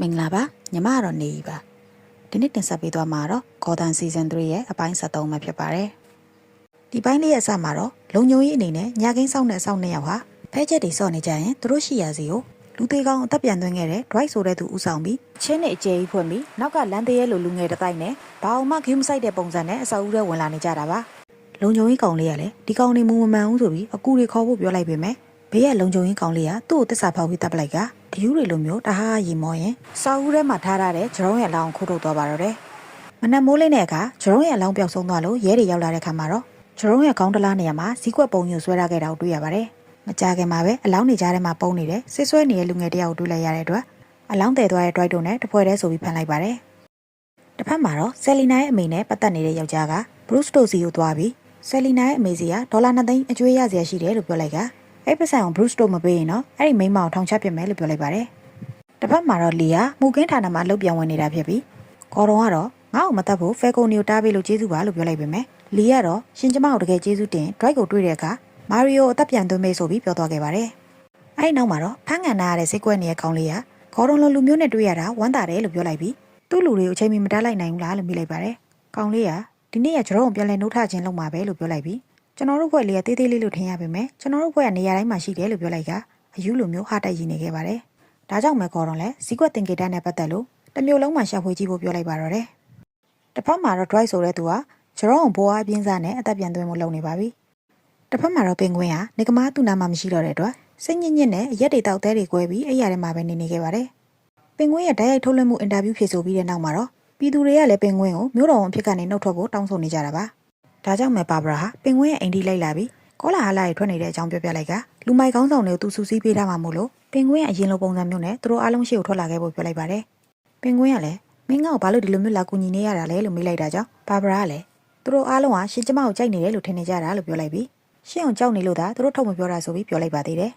မင်္ဂလာပါညီမကတော့နေပြီပါဒီနေ့တင်ဆက်ပေးသွားမှာတော့ Gordon Season 3ရဲ့အပိုင်း73မှာဖြစ်ပါတယ်ဒီပိုင်းလေးရဲ့အစမှာတော့လုံညုံကြီးအနေနဲ့ညာကင်းဆောင်တဲ့အဆောင်နှစ်ယောက်ဟာဖဲချက်တွေစော့နေကြရင်သူတို့ရှိရာစီကိုလူသေးကောင်းအသက်ပြန်သွင်းခဲ့တဲ့ Dwight ဆိုတဲ့သူဦးဆောင်ပြီးချင်းနဲ့အကျဲကြီးဖွင့်ပြီးနောက်ကလမ်းသေးရဲလိုလူငယ်တစ်တိုက်နဲ့ဘာအောင်မှဂိမ်းမဆိုင်တဲ့ပုံစံနဲ့အဆောက်အဦထဲဝင်လာနေကြတာပါလုံညုံကြီးကောင်လေးကလည်းဒီကောင်နေမူမမှန်ဘူးဆိုပြီးအကူတွေခေါ်ဖို့ပြောလိုက်ပေမဲ့ ဘေးကလုံခြုံရေးကောင်လေးကသူ့ကိုတစ္ဆာဖောက်ပြီးတပ်ပလိုက်ကအယူတွေလိုမျိုးတဟားရီမောရင်စာအုပ်ထဲမှာထားထားတဲ့ဂျရုံးရဲ့အလောင်းကိုခိုးထုတ်သွားပါတော့တယ်။မနက်မိုးလင်းတဲ့အခါဂျရုံးရဲ့အလောင်းပျောက်ဆုံးသွားလို့ရဲတွေရောက်လာတဲ့အခါမှာတော့ဂျရုံးရဲ့ခေါင်းတလားနေရာမှာဇီးကွက်ပုံညိုဆွဲထားခဲ့တာကိုတွေ့ရပါတယ်။မကြခင်မှာပဲအလောင်းနေကြားထဲမှာပုံနေတဲ့စစ်ဆွဲနေတဲ့လူငယ်တယောက်ကိုတွေ့လိုက်ရတဲ့အတွက်အလောင်းတည်သွားတဲ့ drive တို့နဲ့တပွဲတည်းဆိုပြီးဖန်လိုက်ပါတယ်။တစ်ဖက်မှာတော့ဆယ်လီနာရဲ့အမေနဲ့ပတ်သက်နေတဲ့ယောက်ျားကဘရုစ်တိုစီကိုသွားပြီးဆယ်လီနာရဲ့အမေစီကဒေါ်လာ2သိန်းအကျွေးရစရာရှိတယ်လို့ပြောလိုက်က အဲ့ပတ်စံကိုဘရုစ်တိုမပေးရင်တော့အဲ့ဒီမိန်းမကိုထောင်ချပစ်မယ်လို့ပြောလိုက်ပါတယ်။တစ်ဖက်မှာတော့လီယာမူကင်းဌာနမှာလှုပ်ပြောင်းဝင်နေတာဖြစ်ပြီးကော်တော်ကတော့ငါ့ကိုမတတ်ဖို့ဖဲကုန်နီကိုတားပေးလို့ကျေးဇူးပါလို့ပြောလိုက်ပေမဲ့လီကတော့ရှင်ကျမကိုတကယ်ကျေးဇူးတင် drive ကိုတွေ့တဲ့အခါမာရီယိုအသက်ပြန်သွင်းမေးဆိုပြီးပြောသွားခဲ့ပါတယ်။အဲ့ဒီနောက်မှာတော့ဖန်းကန်နာရတဲ့စိတ်ကွက်နေတဲ့ကောင်လေးကခေါ်တော်လိုလူမျိုးနဲ့တွေ့ရတာဝမ်းသာတယ်လို့ပြောလိုက်ပြီးသူ့လူတွေကိုအချိန်မီမတားလိုက်နိုင်ဘူးလားလို့မေးလိုက်ပါတယ်။ကောင်လေးကဒီနေ့ကကျွန်တော်ကိုပြန်လဲနှုတ်ထခြင်းလုပ်မှာပဲလို့ပြောလိုက်ပြီး ကျွန်တော်တို့ဘွဲ့လေးကတေးသေးလေးလို့ထင်ရပေမဲ့ကျွန်တော်တို့ဘွဲ့ကနေရာတိုင်းမှာရှိတယ်လို့ပြောလိုက်ကအယူလိုမျိုးဟာတိုက်ရည်နေခဲ့ပါတယ်။ဒါကြောင့်မဲခေါ်တော်လဲဇီကွက်တင်ကေတာနဲ့ပတ်သက်လို့တစ်မျိုးလုံးမှာရှာဖွေကြည့်ဖို့ပြောလိုက်ပါတော့တယ်။တစ်ဖက်မှာတော့ drive ဆိုတဲ့သူကကျွန်တော်ကိုဘိုးအားပြင်းစားနဲ့အသက်ပြန်သွင်းမှုလုပ်နေပါပြီ။တစ်ဖက်မှာတော့ပင်ကွင်းဟာနေကမားသူ့နာမှာမရှိတော့တဲ့အတွက်စိတ်ညစ်ညစ်နဲ့ရက်တွေတောက်တဲတွေကွဲပြီးအဲ့ရထဲမှာပဲနေနေခဲ့ပါတယ်။ပင်ကွင်းရဲ့တိုက်ရိုက်ထုတ်လွှင့်မှုအင်တာဗျူးဖြေဆိုပြီးတဲ့နောက်မှာတော့ပြည်သူတွေကလည်းပင်ကွင်းကိုမျိုးတော်ဝန်အဖြစ်ကနေနှုတ်ထွက်ဖို့တောင်းဆိုနေကြတာပါ။ ဒါကြောင့်မဲပါဘရာဟာပင်ကွင်းရဲ့အိမ်ဒီလိုက်လာပြီးကောလာဟာလာတွေထွက်နေတဲ့အကြောင်းပြောပြလိုက်ကလူမိုက်ကောင်းဆောင်တွေကိုသူစူးစီးပေးထားမှာမို့လို့ပင်ကွင်းရဲ့အရင်လိုပုံစံမျိုးနဲ့သူတို့အားလုံးရှေ့ကိုထွက်လာခဲ့ဖို့ပြောလိုက်ပါတယ်။ပင်ကွင်းကလည်းမင်းငါ့ကိုဘာလို့ဒီလိုမျိုးလာကူညီနေရတာလဲလို့မေးလိုက်တာကြောင့်ပါဘရာကလည်းသူတို့အားလုံးဟာရှင်ကျမကိုကြိုက်နေတယ်လို့ထင်နေကြတာလို့ပြောလိုက်ပြီးရှင်းအောင်ကြောက်နေလို့သာသူတို့ထုတ်မပြောတာဆိုပြီးပြောလိုက်ပါသေးတယ်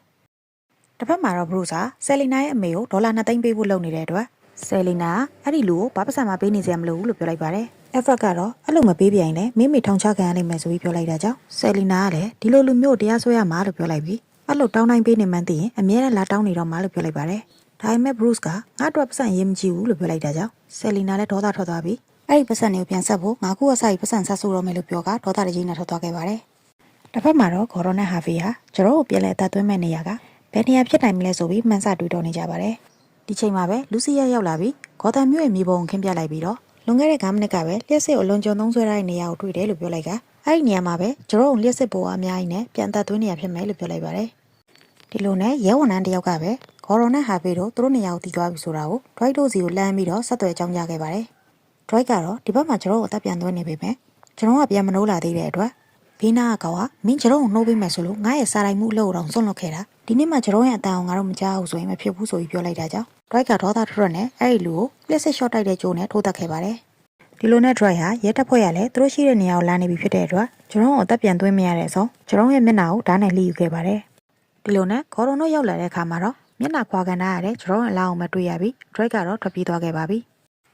။တစ်ဖက်မှာတော့ဘရုစ်ဟာဆယ်လီနာရဲ့အမေကိုဒေါ်လာ2သိန်းပေးဖို့လုပ်နေတဲ့အတွက်ဆယ်လီနာအဲ့ဒီလူကိုဘာပတ်စံမှပေးနေစရာမလိုဘူးလို့ပြောလိုက်ပါတယ်။ အက်ဖရက်ကတော့အဲ့လိုမပေးပြရင်လည်းမိမိထောင်ချခံရနိုင်မယ်ဆိုပြီးပြောလိုက်တာကြောင့်ဆယ်လီနာကလည်းဒီလိုလူမျိုးတရားစွဲရမှာလို့ပြောလိုက်ပြီးအဲ့လိုတောင်းတိုင်းပေးနေမှန်းသိရင်အမြဲတမ်းလာတောင်းနေတော့မှာလို့ပြောလိုက်ပါတယ်။ဒါပေမဲ့ဘရုစ်ကငါအတွက်ပတ်စံရေးမကြည့်ဘူးလို့ပြောလိုက်တာကြောင့်ဆယ်လီနာလည်းဒေါသထွက်သွားပြီးအဲ့ဒီပတ်စံတွေကိုပြန်ဆက်ဖို့ငါခုအစားကြီးပတ်စံဆက်ဆိုတော့မယ်လို့ပြောကဒေါသတကြီးနဲ့ထွက်သွားခဲ့ပါတယ်။တစ်ဖက်မှာတော့ဂေါ်ရိုနဲ့ဟာဖီဟာကျွန်တော်တို့ပြန်လဲအသက်သွင်းမဲ့နေရကဘယ်နေရာဖြစ်နိုင်မလဲဆိုပြီးမှန်းဆတွေးတောနေကြပါတယ်။ဒီချိန်မှာပဲလူစီယာရောက်လာပြီးဂေါ်တန်မြို့ရဲ့မြေပုံကိုခင်းပြလိုက်ပြီးတော့ လွန်ခဲ့တဲ့9မိနစ်ကပဲလျှက်စစ်ကိုလွန်ကျွံသုံးဆွဲထားတဲ့နေရာကိုတွေ့တယ်လို့ပြောလိုက်ကအဲ့ဒီနေရာမှာပဲကျွန်တော်တို့လျှက်စစ်ပေါ်အများကြီးနဲ့ပြန်သက်သွင်းနေရဖြစ်မယ်လို့ပြောလိုက်ပါတယ်။ဒီလိုနဲ့ရဲဝန်ထမ်းတယောက်ကပဲဂေါ်ရိုနဲ့ဟာဖီတို့သူတို့နေရာကိုတီးသွားပြီဆိုတာကိုဒရိုက်တို့စီကိုလမ်းပြီးတော့ဆက်သွယ်အကြောင်းကြားခဲ့ပါတယ်။ drive ကတော့ဒီဘက်မှာကျွန်တော်တို့အသက်ပြန်သွင်းနေပေမဲ့ကျွန်တော်ကပြန်မနိုးလာသေးတဲ့အတွက် ဘေးနာကကောင်ကမင်းကျွန်တော်ကိုနှိုးပေးမယ်ဆိုလို့ငါရဲ့စားတိုင်းမှုအလုပ်တော့စွန့်လွတ်ခဲ့တာဒီနေ့မှကျွန်တော်ရဲ့အတန်အောင်ငါတို့မကြောက်ဘူးဆိုရင်မဖြစ်ဘူးဆိုပြီးပြောလိုက်တာကြောင့် drive ကဒေါသထွက်ထွက်နဲ့အဲ့ဒီလူကိုလက်စစ် shot တိုက်တဲ့ကြိုးနဲ့ထိုးတက်ခဲ့ပါတယ်ဒီလိုနဲ့ drive ဟာရဲတပ်ဖွဲ့ရလဲသူတို့ရှိတဲ့နေရာကိုလာနေပြီဖြစ်တဲ့အတွက်ကျွန်တော်အသက်ပြန်သွင်းမရတဲ့အဆုံးကျွန်တော်ရဲ့မျက်နှာကိုဓာတ်နဲ့လှီးယူခဲ့ပါတယ်ဒီလိုနဲ့ခေါ်တော်တို့ရောက်လာတဲ့အခါမှာတော့မျက်နှာခွာကန်ထားရတဲ့ကျွန်တော်ရဲ့အလောင်းကိုမတွေ့ရပြီး drive ကတော့ထွက်ပြေးသွားခဲ့ပါပြီ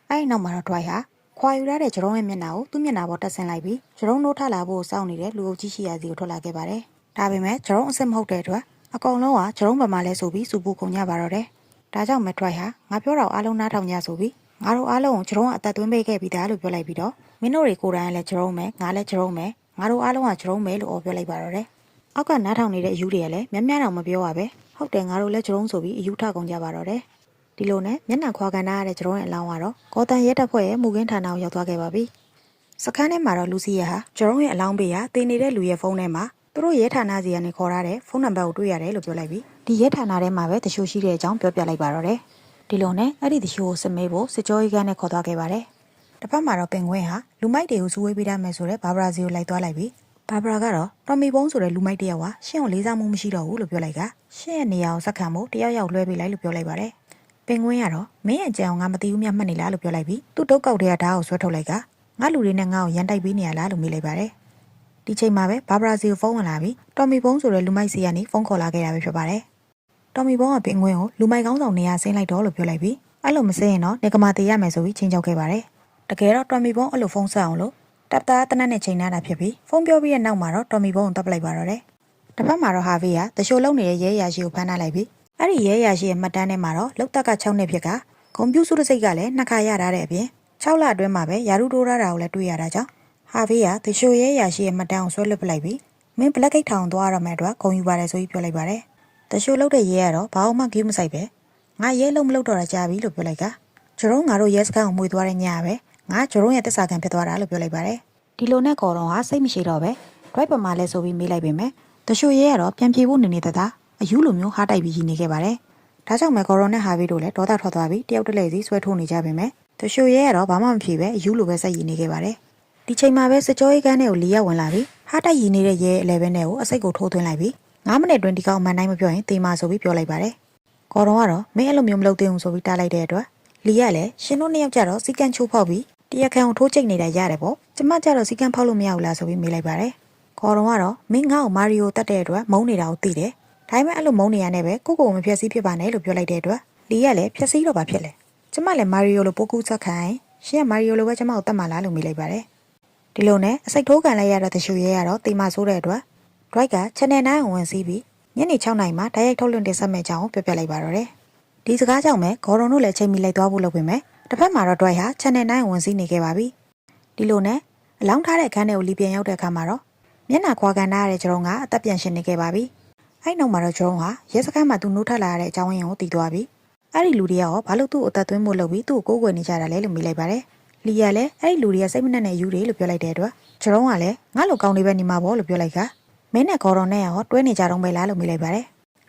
အဲ့ဒီနောက်မှာတော့ drive ဟာ ခွာယူရတဲ့ဂျရုံးရဲ့မျက်နှာကိုသူ့မျက်နှာပေါ်တက်ဆင်းလိုက်ပြီးဂျရုံးနိုးထလာဖို့စောင့်နေတဲ့လူအုပ်ကြီးရှိရာစီကိုထွက်လာခဲ့ပါတယ်။ဒါပေမဲ့ဂျရုံးအစ်စ်မဟုတ်တဲ့အတွက်အကောင်လုံးကဂျရုံးဘက်မှာလဲဆိုပြီးစူပူကုန်ကြပါတော့တယ်။ဒါကြောင့်မက်ထရိုက်ဟာငါပြောတာအားလုံးနားထောင်ကြဆိုပြီးငါတို့အားလုံးကိုဂျရုံးကအသက်သွင်းပေးခဲ့ပြီးသားလို့ပြောလိုက်ပြီးတော့မင်းတို့တွေကိုယ်တိုင်ကလည်းဂျရုံးမယ်ငါလည်းဂျရုံးမယ်ငါတို့အားလုံးကဂျရုံးမယ်လို့အော်ပြောလိုက်ပါတော့တယ်။အောက်ကနားထောင်နေတဲ့အယူတွေကလည်းများများတော့မပြောပါပဲ။ဟုတ်တယ်ငါတို့လည်းဂျရုံးဆိုပြီးအယူထကုန်ကြပါတော့တယ်။ ဒီလိုနဲ့မျက်နှာခွာကန်ထားရတဲ့ကျရုံးရဲ့အလောင်းကတော့ကောတန်ရဲတပ်ဖွဲ့ရဲ့မူကင်းဌာနကိုရောက်သွားခဲ့ပါပြီ။စခန်းထဲမှာတော့လူစီယာဟာကျရုံးရဲ့အလောင်းပေးဟာတင်နေတဲ့လူရဲ့ဖုန်းထဲမှာသူတို့ရဲဌာနစီကနေခေါ်ထားတဲ့ဖုန်းနံပါတ်ကိုတွေ့ရတယ်လို့ပြောလိုက်ပြီးဒီရဲဌာနထဲမှာပဲတရှိုးရှိတဲ့အကြောင်းပြောပြလိုက်ပါတော့တယ်။ဒီလိုနဲ့အဲ့ဒီတရှိုးကိုစစ်မေးဖို့စစ်ကြောရေးကန်းနဲ့ခေါ်သွားခဲ့ပါတယ်။တစ်ဖက်မှာတော့ပင်ကွင်းဟာလူမိုက်တွေကိုစူးဝေးပေးတတ်မယ်ဆိုတဲ့ဘာဘရာစီကိုလိုက်သွားလိုက်ပြီးဘာဘရာကတော့တော်မီပုံးဆိုတဲ့လူမိုက်တယောက်ဟာရှင့်ကိုလေးစားမှုမရှိတော့ဘူးလို့ပြောလိုက်ကရှင့်ရဲ့နေရာကိုစက္ကန့်ဖို့တယောက်ယောက်လွှဲပေးလိုက်လို့ပြောလိုက်ပါတယ်။ ပင်ကွင်းကတော့မင်းရဲ့ကြံအောင်ငါမသိဘူးမြတ်မှတ်နေလားလို့ပြောလိုက်ပြီးသူ့တုတ်ကောက်တဲ့ဓာတ်ကိုဆွဲထုတ်လိုက်ကငါလူတွေနဲ့ငါ့ကိုရန်တိုက်ပေးနေရလားလို့မေးလိုက်ပါတယ်။ဒီချိန်မှာပဲဘာဘရာစီကိုဖုန်းဝင်လာပြီးတော်မီပုံးဆိုတဲ့လူမိုက်စီကနေဖုန်းခေါ်လာခဲ့တာပဲဖြစ်ပါတယ်။တော်မီပုံးကပင်ကွင်းကိုလူမိုက်ကောင်းဆောင်နေရာဆင်းလိုက်တော့လို့ပြောလိုက်ပြီးအဲ့လိုမစင်းရင်တော့နေကမာတေးရမယ်ဆိုပြီးချင်းချောက်ခဲ့ပါတယ်။တကယ်တော့တော်မီပုံးအဲ့လိုဖုန်းဆက်အောင်လို့တပ်သားတနက်နဲ့ချိန်ထားတာဖြစ်ပြီးဖုန်းပြောပြီးတဲ့နောက်မှာတော့တော်မီပုံးကိုတပ်ပလိုက်ပါတော့တယ်။တစ်ဖက်မှာတော့ဟာဗီကတရှိုးလုံးနေတဲ့ရဲရရှိကိုဖမ်းထားလိုက်ပြီး အဲ့ဒီရဲရရှိရဲ့မှတ်တမ်းထဲမှာတော့လောက်တက်က6နှစ်ဖြစ်ကဂဂုံပြူစုတစ်စိတ်ကလည်းနှစ်ခါရထားတဲ့အပြင်6လအတွင်းမှာပဲယာရုတိုးရတာကိုလည်းတွေ့ရတာကြောင့်ဟာဖေးကတရှိုရဲရာရှိရဲ့မှတ်တမ်းကိုဆွဲလွတ်ပလိုက်ပြီးမင်းဘလက်ဂိတ်ထောင်သွားရမယ့်အတွက်ဂုံယူပါတယ်ဆိုပြီးပြောလိုက်ပါတယ်တရှိုလုတ်တဲ့ရဲကတော့ဘာမှဂိမ်းမဆိုင်ပဲငါရဲလုံးမလုတ်တော့တာကြာပြီလို့ပြောလိုက်ကကျုံငါတို့ရဲစခန်းကိုမွေသွားတဲ့ညပဲငါကျုံရဲ့တက်စာခံဖြစ်သွားတာလို့ပြောလိုက်ပါတယ်ဒီလိုနဲ့ကော်တော်ဟာစိတ်မရှိတော့ပဲ driver မှာလဲဆိုပြီးမေးလိုက်ပေမဲ့တရှိုရဲကတော့ပြန်ပြေဖို့နေနေတသား အယူလိုမျိုးဟားတိုက်ပြီးရည်နေခဲ့ပါတယ်ဒါကြောင့်မဲကော်တော်နဲ့ဟာဗီတို့လည်းဒေါသထွက်သွားပြီးတယောက်တစ်လဲစီဆွဲထိုးနေကြပေမဲ့တရှိုရဲကတော့ဘာမှမဖြစ်ပဲအယူလိုပဲဆက်ရည်နေခဲ့ပါတယ်ဒီချိန်မှာပဲစကြောရေးကန်းထဲကိုလီရက်ဝင်လာပြီးဟားတိုက်ရည်နေတဲ့ရဲအလဲဘဲနဲ့ကိုအစိတ်ကိုထိုးသွင်းလိုက်ပြီး9မိနစ်အတွင်းဒီကောင်မန်တိုင်းမပြောရင်တေးမဆိုပြီးပြောလိုက်ပါတယ်ကော်တော်ကတော့မင်းအဲ့လိုမျိုးမလုပ်သေးဘူးဆိုပြီးတားလိုက်တဲ့အတွက်လီကလည်းရှင်တို့နှစ်ယောက်ကြတော့စီကန်းချိုးဖောက်ပြီးတရားခံကိုထိုးချိတ်နေတာရတယ်ပေါ့ကျမကြတော့စီကန်းဖောက်လို့မရဘူးလားဆိုပြီးမေးလိုက်ပါတယ်ကော်တော်ကတော့မင်းငါ့ကိုမာရီယိုတတ်တဲ့အတွက်မုန်းနေတာကိုသိတယ် ဒါပေမဲ့အဲ့လိုမုန်းနေရတဲ့ပဲကိုကိုကိုမဖြက်စီးဖြစ်ပါနဲ့လို့ပြောလိုက်တဲ့အတွက်လီကလည်းဖြက်စီးတော့ပါဖြစ်လေကျမလည်းမာရီယိုလိုပိုကူးဆက်ခံရင်ရှင်ကမာရီယိုလိုပဲကျမကိုတတ်မှလားလို့မေးလိုက်ပါတယ်ဒီလိုနဲ့အစိတ်ထိုးကန်လိုက်ရတဲ့တ िश ူရဲကတော့တိမ်မဆိုးတဲ့အတွက် drive က channel 9ကိုဝင်စီးပြီးညနေ6နာရီမှာတိုက်ရိုက်ထုတ်လွှင့်တင်ဆက်မဲ့ကြောင်းပြောပြလိုက်ပါတော့တယ်ဒီစကားကြောင့်ပဲဂေါ်ရွန်တို့လည်းချိန်မီလိုက်သွားဖို့လုပ်ပေမဲ့တစ်ဖက်မှာတော့ drive ဟာ channel 9ကိုဝင်စီးနေခဲ့ပါပြီဒီလိုနဲ့အလောင်းထားတဲ့အခန်းထဲကိုလီပြန်ရောက်တဲ့အခါမှာတော့မျက်နှာခွာကန်ထားတဲ့ဂျုံကအသက်ပြန်ရှင်နေခဲ့ပါပြီ အဲ့နောက်မှာတော့ဂျုံဟာရဲစခန်းမှာသူနှုတ်ထလာတဲ့အကြောင်းရင်းကိုသိသွားပြီးအဲ့ဒီလူတွေကရောဘာလို့သူ့ကိုအသက်သွင်းဖို့လုပ်ပြီးသူ့ကိုကိုးကွယ်နေကြတာလဲလို့မေးလိုက်ပါတယ်လီကလည်းအဲ့ဒီလူတွေကစိတ်မနှက်နဲ့ယူတယ်လို့ပြောလိုက်တဲ့အတွက်ဂျုံကလည်းငါ့လိုကောင်းနေပဲနေမှာပေါ့လို့ပြောလိုက်ကမင်းနဲ့ဂေါ်ရွန်နဲ့ရောတွဲနေကြတော့ပဲလားလို့မေးလိုက်ပါတယ်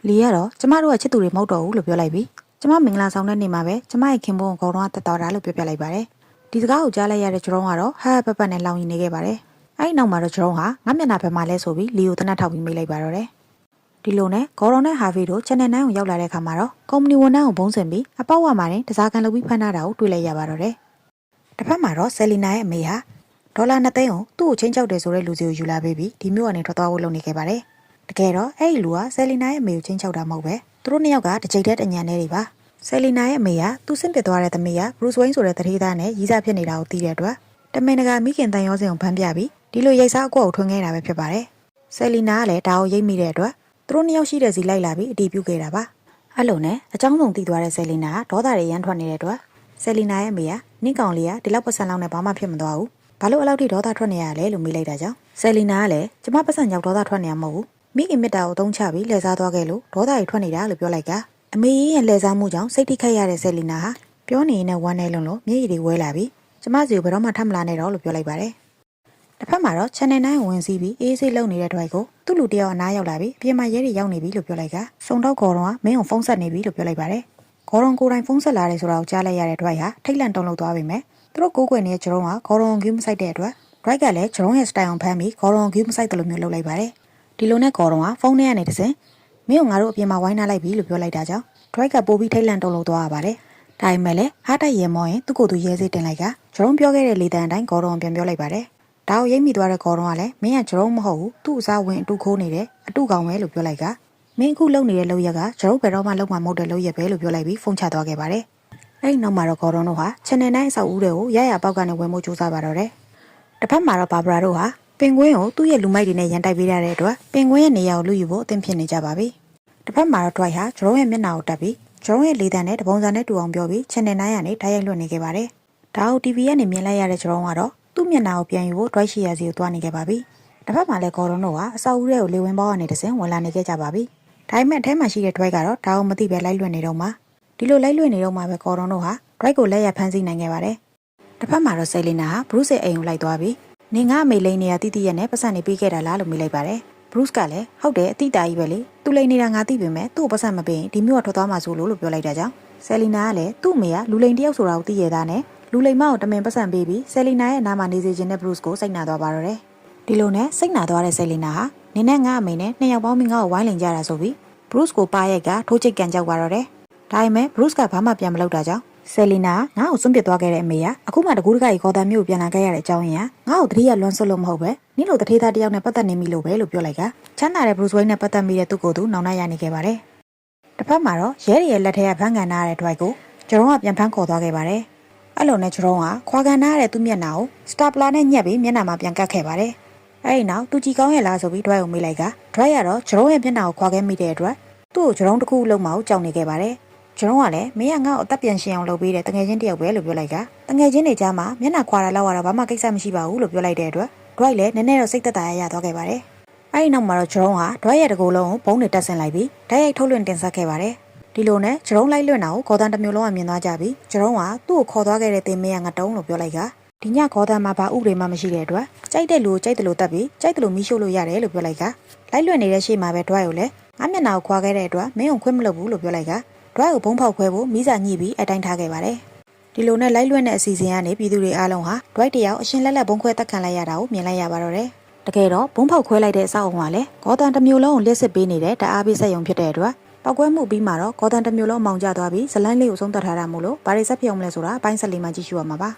လီကတော့ကျမတို့ကချစ်သူတွေမဟုတ်တော့ဘူးလို့ပြောလိုက်ပြီးကျမမင်္ဂလာဆောင်တဲ့နေ့မှာပဲကျမရဲ့ခင်ပွန်းကိုဂေါ်ရွန်ကတက်တော်တာလို့ပြောပြလိုက်ပါတယ်ဒီစကားကိုကြားလိုက်ရတဲ့ဂျုံကတော့ဟာပပတ်နဲ့လောင်ရင်နေခဲ့ပါတယ်အဲ့ဒီနောက်မှာတော့ဂျုံဟာငါမျက်နှာဘက်မှာလဲဆိုပြီးလီကိုတနက်ထောက်ပြီးမေးလိုက်ပါတော့တယ် ဒီလိုနဲ့ဂေါ်ရွန်နဲ့ဟာဗီတို့ channel 9ကိုရောက်လာတဲ့အခါမှာတော့ကုမ္ပဏီဝန်ထမ်းကိုဘုန်းဆင်ပြီးအပေါက်ဝမှာတင်တစားကန်လုပ်ပြီးဖမ်းထားတာကိုတွေ့လိုက်ရပါတော့တယ်တစ်ဖက်မှာတော့ဆယ်လီနာရဲ့အမေဟာဒေါ်လာ2သိန်းကိုသူ့ကိုချင်းချောက်တယ်ဆိုတဲ့လူစီကိုယူလာပေးပြီးဒီမျိုးကနေထွက်သွားဖို့လုပ်နေခဲ့ပါတယ်တကယ်တော့အဲ့ဒီလူကဆယ်လီနာရဲ့အမေကိုချင်းချောက်တာမဟုတ်ပဲသူတို့နှစ်ယောက်ကတစ်ကြိတ်တည်းတညံနေတွေပါဆယ်လီနာရဲ့အမေကသူ့ဆင့်ပစ်သွားတဲ့သမီးကဘရူးစ်ဝိန်းဆိုတဲ့တထေးသားနဲ့ရီးစားဖြစ်နေတာကိုသိတဲ့အတွက်တမင်တကာမိခင်တန်ရောစင်ကိုဖမ်းပြပြီးဒီလိုရိုက်စားအကွက်ကိုထွင်ခဲ့တာပဲဖြစ်ပါတယ်ဆယ်လီနာကလည်းဒါကိုရိပ်မိတဲ့အတွက်သူ တို့နှစ်ယောက်ရှိတဲ့စီလိုက်လာပြီးအတီးပြုတ်ခဲ့တာပါအဲ့လိုနဲ့အကြောင်းစုံသိသွားတဲ့ဆယ်လီနာကဒေါသတွေရမ်းထွက်နေတဲ့အတွက်ဆယ်လီနာရဲ့အမေကနင့်ကောင်လေးကဒီလောက်ပတ်စံလောက်နဲ့ဘာမှဖြစ်မသွားဘူးဘာလို့အလောက်ထိဒေါသထွက်နေရလဲလို့မေးလိုက်တာကြောင့်ဆယ်လီနာကလည်းကျမပတ်စံရောက်ဒေါသထွက်နေရမဟုတ်ဘူးမိခင်မြတ်တာကိုအသုံးချပြီးလှည့်စားသွားခဲ့လို့ဒေါသတွေထွက်နေတာလို့ပြောလိုက်ကအမေကြီးရဲ့လှည့်စားမှုကြောင့်စိတ်ထိခိုက်ရတဲ့ဆယ်လီနာဟာပြောနေရင်လည်းဝမ်းနေလုံးလို့မျက်ရည်တွေဝဲလာပြီးကျမစီကိုဘယ်တော့မှထပ်မလာနဲ့တော့လို့ပြောလိုက်ပါတယ် တစ်ဖက်မှာတော့ channel 9ကိုဝင်စီးပြီးအေးဆေးလုံနေတဲ့ drive ကိုသူ့လူတယောက်အနားရောက်လာပြီးအပြင်မှာရဲတွေရောက်နေပြီလို့ပြောလိုက်ကစုံတော့ဂေါ်ရွန်ကမင်းကိုဖုန်းဆက်နေပြီလို့ပြောလိုက်ပါတယ်ဂေါ်ရွန်ကိုယ်တိုင်ဖုန်းဆက်လာတယ်ဆိုတာကိုကြားလိုက်ရတဲ့ drive ဟာထိတ်လန့်တုန်လှုပ်သွားပြီမဲ့သူတို့ကိုးကွယ်နေတဲ့ဂျုံကဂေါ်ရွန်ကိုမဆိုင်တဲ့အတွက် drive ကလည်းဂျုံရဲ့ style အောင်ဖမ်းပြီးဂေါ်ရွန်ကိုမဆိုင်တယ်လို့မျိုးလုပ်လိုက်ပါတယ်ဒီလိုနဲ့ဂေါ်ရွန်ကဖုန်းထဲကနေတစ်စင်မင်းကငါတို့အပြင်မှာဝိုင်းနာလိုက်ပြီလို့ပြောလိုက်တာကြောင့် drive ကပိုးပြီးထိတ်လန့်တုန်လှုပ်သွားရပါတယ်ဒါပေမဲ့လည်းဟားတိုက်ရဲမောရင်သူ့ကိုယ်သူရဲစေးတင်လိုက်ကဂျုံပြောခဲ့တဲ့လေတန်အတိုင်းဂေါ်ရွန်ပြန်ပြောလိုက်ပါတယ် ဒါကိုရိပ်မိသွားတဲ့ဂေါ်ရွန်ကလည်းမင်းကဂျုံမဟုတ်ဘူးသူ့အစားဝင်အတူခိုးနေတယ်အတူကောင်ပဲလို့ပြောလိုက်ကမင်းအခုလုံနေတဲ့လောက်ရက်ကဂျုံဘယ်တော့မှလုံမှာမဟုတ်တဲ့လောက်ရက်ပဲလို့ပြောလိုက်ပြီးဖုန်းချသွားခဲ့ပါတယ်အဲ့ဒီနောက်မှာတော့ဂေါ်ရွန်တို့ဟာ channel 9အဆောက်အဦတွေကိုရရပေါက်ကနေဝင်မှုစူးစမ်းပါတော့တယ်တစ်ဖက်မှာတော့ဘာဘရာတို့ဟာပင်ကွင်းကိုသူ့ရဲ့လူမိုက်တွေနဲ့ရန်တိုက်ပေးရတဲ့အတွက်ပင်ကွင်းရဲ့နေရာကိုလူယူဖို့အသင့်ဖြစ်နေကြပါပြီတစ်ဖက်မှာတော့ Dwight ဟာဂျုံရဲ့မျက်နှာကိုတက်ပြီးဂျုံရဲ့လေတံနဲ့တပုံစံနဲ့တူအောင်ပြောပြီး channel 9ကနေတိုက်ရိုက်လွှင့်နေခဲ့ပါတယ်ဒါကို TV ကနေမြင်လိုက်ရတဲ့ဂျုံကတော့ သူ့မျက်နှာကိုပြန်ယူဖို့ Dwight ရှိရာစီကိုသွားနေခဲ့ပါပြီတစ်ဖက်မှာလည်းဂေါ်ရွန်တို့ဟာအဆောက်အဦတွေကိုလေဝင်ပေါက်ကနေတဆင်ဝင်လာနေခဲ့ကြပါပြီဒါပေမဲ့အထဲမှာရှိတဲ့ Dwight ကတော့ဒါကိုမသိပဲလိုက်လွှင့်နေတော့မှဒီလိုလိုက်လွှင့်နေတော့မှပဲဂေါ်ရွန်တို့ဟာ Dwight ကိုလက်ရဖမ်းဆီးနိုင်ခဲ့ပါတယ်တစ်ဖက်မှာတော့ဆယ်လီနာဟာ Bruce ရဲ့အိမ်ကိုလိုက်သွားပြီးနင်ကအမေလိန်နေရတိတိရက်နဲ့ပတ်စံနေပေးခဲ့တာလားလို့မေးလိုက်ပါတယ်ဘရုစ်ကလည်းဟုတ်တယ်အတိတာကြီးပဲလေသူလိန်နေတာငါသိပေမဲ့သူ့ကိုပတ်စံမပေးရင်ဒီမျိုးကထွက်သွားမှာဆိုလို့လို့ပြောလိုက်တာကြောင့်ဆယ်လီနာကလည်းသူ့အမေကလူလိန်တယောက်ဆိုတာကိုသိရတာနဲ့ လူလိန်မကိုတမင်ပတ်စံပေးပြီးဆယ်လီနာရဲ့အနားမှာနေစေခြင်းနဲ့ဘရုစ်ကိုစိတ်နာသွားပါတော့တယ်ဒီလိုနဲ့စိတ်နာသွားတဲ့ဆယ်လီနာဟာနင်နဲ့ငါအမေနဲ့နှစ်ယောက်ပေါင်းပြီးငါ့ကိုဝိုင်းလင်ကြတာဆိုပြီးဘရုစ်ကိုပါရိုက်ကထိုးချိတ်ကန်ကြောက်ပါတော့တယ်ဒါပေမဲ့ဘရုစ်ကဘာမှပြန်မလုပ်တာကြောင့်ဆယ်လီနာငါ့ကိုစွန့်ပစ်သွားခဲ့တဲ့အမေကအခုမှတကူးတကကြီးခေါ်တဲ့မြို့ပြန်လာခဲ့ရတဲ့အကြောင်းရင်းကငါ့ကိုတတိယလွန်ဆွတ်လို့မဟုတ်ပဲနင့်လိုတထေးသားတယောက်နဲ့ပတ်သက်နေမိလို့ပဲလို့ပြောလိုက်ကချမ်းသာတဲ့ဘရူးစ်ဝိန်းနဲ့ပတ်သက်မိတဲ့သူ့ကိုယ်သူနောင်နှရနေခဲ့ပါတယ်တစ်ဖက်မှာတော့ရဲတွေရဲ့လက်ထက်ကဖန်ကန်နာရတဲ့ drive ကိုဂျုံကပြန်ဖမ်းခေါ်သွားခဲ့ပါတယ် အဲ့လိုနဲ့ဂျုံကခွာကန်နာရတဲ့သူ့မျက်နှာကိုစတာပလာနဲ့ညက်ပြီးမျက်နှာမှာပြန်ကတ်ခဲ့ပါတယ်အဲ့ဒီနောက်သူကြည်ကောင်းရဲ့လားဆိုပြီး drive ကိုမေးလိုက်က drive ကတော့ဂျုံရဲ့မျက်နှာကိုခွာခဲ့မိတဲ့အတွက်သူ့ကိုဂျုံတစ်ခုလုံးမအောင်ကြောက်နေခဲ့ပါတယ်ကျွန်တော်ကလည်းမင်းကငါ့ကိုအသက်ပြန်ရှင်အောင်လုပ်ပေးတယ်တငယ်ချင်းတယောက်ပဲလို့ပြောလိုက်ကတငယ်ချင်းတွေကြားမှာမျက်နှာခွာတာလောက်ရတာဘာမှကိစ္စမရှိပါဘူးလို့ပြောလိုက်တဲ့အတွက်ဒွိုက်လည်းနည်းနည်းတော့စိတ်သက်သာရရသွားခဲ့ပါတယ်အဲ့ဒီနောက်မှာတော့ဂျုံဟာဒွိုက်ရဲ့တကူလုံးကိုဘုံတွေတက်ဆင်လိုက်ပြီးဓာတ်ရိုက်ထုတ်လွှင့်တင်ဆက်ခဲ့ပါတယ် ဒီလိုနဲ့ဂျုံလိုက်လွှင့်တာကိုခေါ်တန်းတစ်မျိုးလုံးကမြင်သွားကြပြီးဂျုံကသူ့ကိုခေါ်သွားခဲ့တဲ့တင်မင်းကငတုံးလို့ပြောလိုက်ကဒီညခေါ်တန်းမှာဘာဥပဒေမှမရှိတဲ့အတွက်ကြိုက်တဲ့လူကိုကြိုက်တယ်လို့တတ်ပြီးကြိုက်တယ်လို့မီးရှို့လို့ရတယ်လို့ပြောလိုက်ကလိုက်လွှင့်နေတဲ့ရှေ့မှာပဲဒွိုက်ကိုလည်းငါမျက်နှာကိုခွာခဲ့တဲ့အတွက်မင်းကိုခွင့်မလုပ်ဘူးလို့ပြောလိုက်ကဒွိုက်ကိုဘုံဖောက်ခွဲဖို့မိစာညှိပြီးအတိုင်းထားခဲ့ပါတယ်ဒီလိုနဲ့လိုက်လွှင့်တဲ့အစီအစဉ်ကနေပြည်သူတွေအားလုံးဟာဒွိုက်တယောက်အရှင်လက်လက်ဘုံခွဲတက်ခံလိုက်ရတာကိုမြင်လိုက်ရပါတော့တယ်တကယ်တော့ဘုံဖောက်ခွဲလိုက်တဲ့အဆောက်အုံကလည်းဂေါတန်တစ်မျိုးလုံးကိုလစ်စစ်ပေးနေတဲ့တအားပေးဆက်ယုံဖြစ်တဲ့အတွက် ပောက်ကွဲမှုပြီးမှတော့ဂေါတန်တစ်မျိုးလုံးမောင်ကျသွားပြီးဇလန်းလေးကိုဆုံးသက်ထားတာမို့လို့ဘာတွေဆက်ပြုံမလဲဆိုတာအပိုင်းဆက်လေးမှကြည့်ရှုရမှာပါ